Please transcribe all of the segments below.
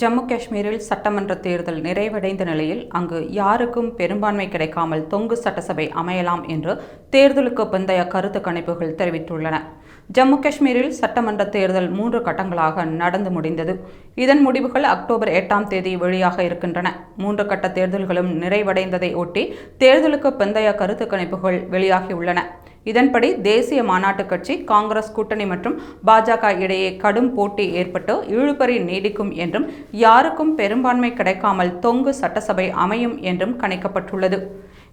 ஜம்மு காஷ்மீரில் சட்டமன்ற தேர்தல் நிறைவடைந்த நிலையில் அங்கு யாருக்கும் பெரும்பான்மை கிடைக்காமல் தொங்கு சட்டசபை அமையலாம் என்று தேர்தலுக்கு பிந்தைய கருத்து கணிப்புகள் தெரிவித்துள்ளன. ஜம்மு காஷ்மீரில் சட்டமன்ற தேர்தல் மூன்று கட்டங்களாக நடந்து முடிந்தது. இதன் முடிவுகள் அக்டோபர் எட்டாம் தேதி வெளியாக இருக்கின்றன. மூன்று கட்ட தேர்தல்களும் நிறைவடைந்ததை ஒட்டி தேர்தலுக்கு பிந்தைய கருத்து கணிப்புகள் வெளியாகியுள்ளன. இதன்படி தேசிய மாநாட்டுக் கட்சி காங்கிரஸ் கூட்டணி மற்றும் பாஜக இடையே கடும் போட்டி ஏற்பட்டு இழுபறி நீடிக்கும் என்றும் யாருக்கும் பெரும்பான்மை கிடைக்காமல் தொங்கு சட்டசபை அமையும் என்றும் கணிக்கப்பட்டுள்ளது.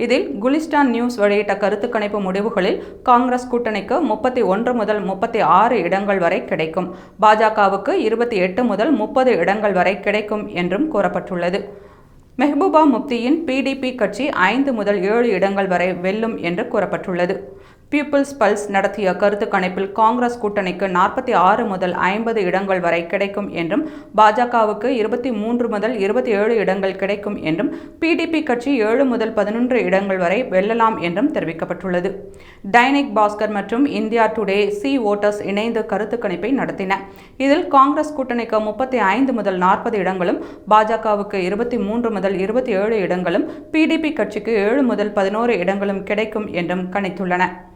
இதில் குலிஸ்டான் நியூஸ் வெளியிட்ட கருத்து கணிப்பு முடிவுகளில் காங்கிரஸ் கூட்டணிக்கு முப்பத்தி ஒன்று முதல் முப்பத்தி ஆறு இடங்கள் வரை கிடைக்கும். பாஜகவுக்கு இருபத்தி எட்டு முதல் முப்பது இடங்கள் வரை கிடைக்கும் என்றும் கூறப்பட்டுள்ளது. மெஹபூபா முப்தியின் பிடிபி கட்சி ஐந்து முதல் ஏழு இடங்கள் வரை வெல்லும் என்று கூறப்பட்டுள்ளது. பீப்புள்ஸ் பல்ஸ் நடத்திய கருத்து கணிப்பில் காங்கிரஸ் கூட்டணிக்கு நாற்பத்தி ஆறு முதல் ஐம்பது இடங்கள் வரை கிடைக்கும் என்றும் பாஜகவுக்கு இருபத்தி மூன்று முதல் இருபத்தி ஏழு இடங்கள் கிடைக்கும் என்றும் பிடிபி கட்சி ஏழு முதல் பதினொன்று இடங்கள் வரை வெல்லலாம் என்றும் தெரிவிக்கப்பட்டுள்ளது. டைனிக் பாஸ்கர் மற்றும் இந்தியா டுடே சி ஓட்டர்ஸ் இணைந்து கருத்து கணிப்பை நடத்தின. இதில் காங்கிரஸ் கூட்டணிக்கு முப்பத்தி ஐந்து முதல் நாற்பது இடங்களும் பாஜகவுக்கு இருபத்தி மூன்று முதல் இருபத்தி ஏழு இடங்களும் பிடிபி கட்சிக்கு ஏழு முதல் பதினோரு இடங்களும் கிடைக்கும் என்றும் கணித்துள்ளன.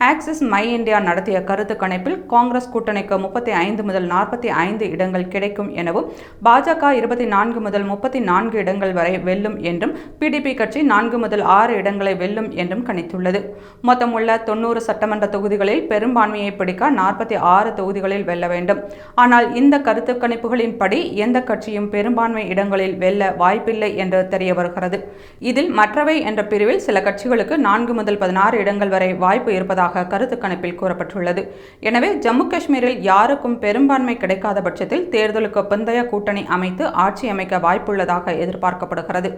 ஆக்சிஸ் மை இந்தியா நடத்திய கருத்து கணிப்பில் காங்கிரஸ் கூட்டணிக்கு முப்பத்தி ஐந்து முதல் நாற்பத்தி ஐந்து இடங்கள் கிடைக்கும் எனவும் பாஜக இருபத்தி நான்கு முதல் முப்பத்தி நான்கு இடங்கள் வரை வெல்லும் என்றும் பிடிபி கட்சி நான்கு முதல் ஆறு இடங்களை வெல்லும் என்றும் கணித்துள்ளது. மொத்தமுள்ள தொண்ணூறு சட்டமன்ற தொகுதிகளில் பெரும்பான்மையை பிடிக்க நாற்பத்தி ஆறு தொகுதிகளில் வெல்ல வேண்டும். ஆனால் இந்த கருத்து கணிப்புகளின்படி எந்த கட்சியும் பெரும்பான்மை இடங்களில் வெல்ல வாய்ப்பில்லை என்று தெரிய வருகிறது. இதில் மற்றவை என்ற பிரிவில் சில கட்சிகளுக்கு நான்கு முதல் பதினாறு இடங்கள் வரை வாய்ப்பு இருப்பதாக கருத்து கணிப்பில் கூறப்பட்டுள்ளது. எனவே ஜம்மு காஷ்மீரில் யாருக்கும் பெரும்பான்மை கிடைக்காத பட்சத்தில் தேர்தலுக்கு பிந்தைய கூட்டணி அமைத்து ஆட்சி அமைக்க வாய்ப்புள்ளதாக எதிர்பார்க்கப்படுகிறது.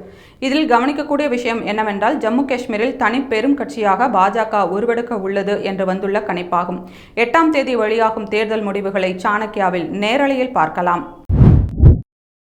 இதில் கவனிக்கக்கூடிய விஷயம் என்னவென்றால் ஜம்மு காஷ்மீரில் தனி பெரும் கட்சியாக பாஜக உருவெடுக்க உள்ளது என்று வந்துள்ள கணிப்பாகும். எட்டாம் தேதி வெளியாகும் தேர்தல் முடிவுகளை சாணக்கியாவில் நேரலையில் பார்க்கலாம்.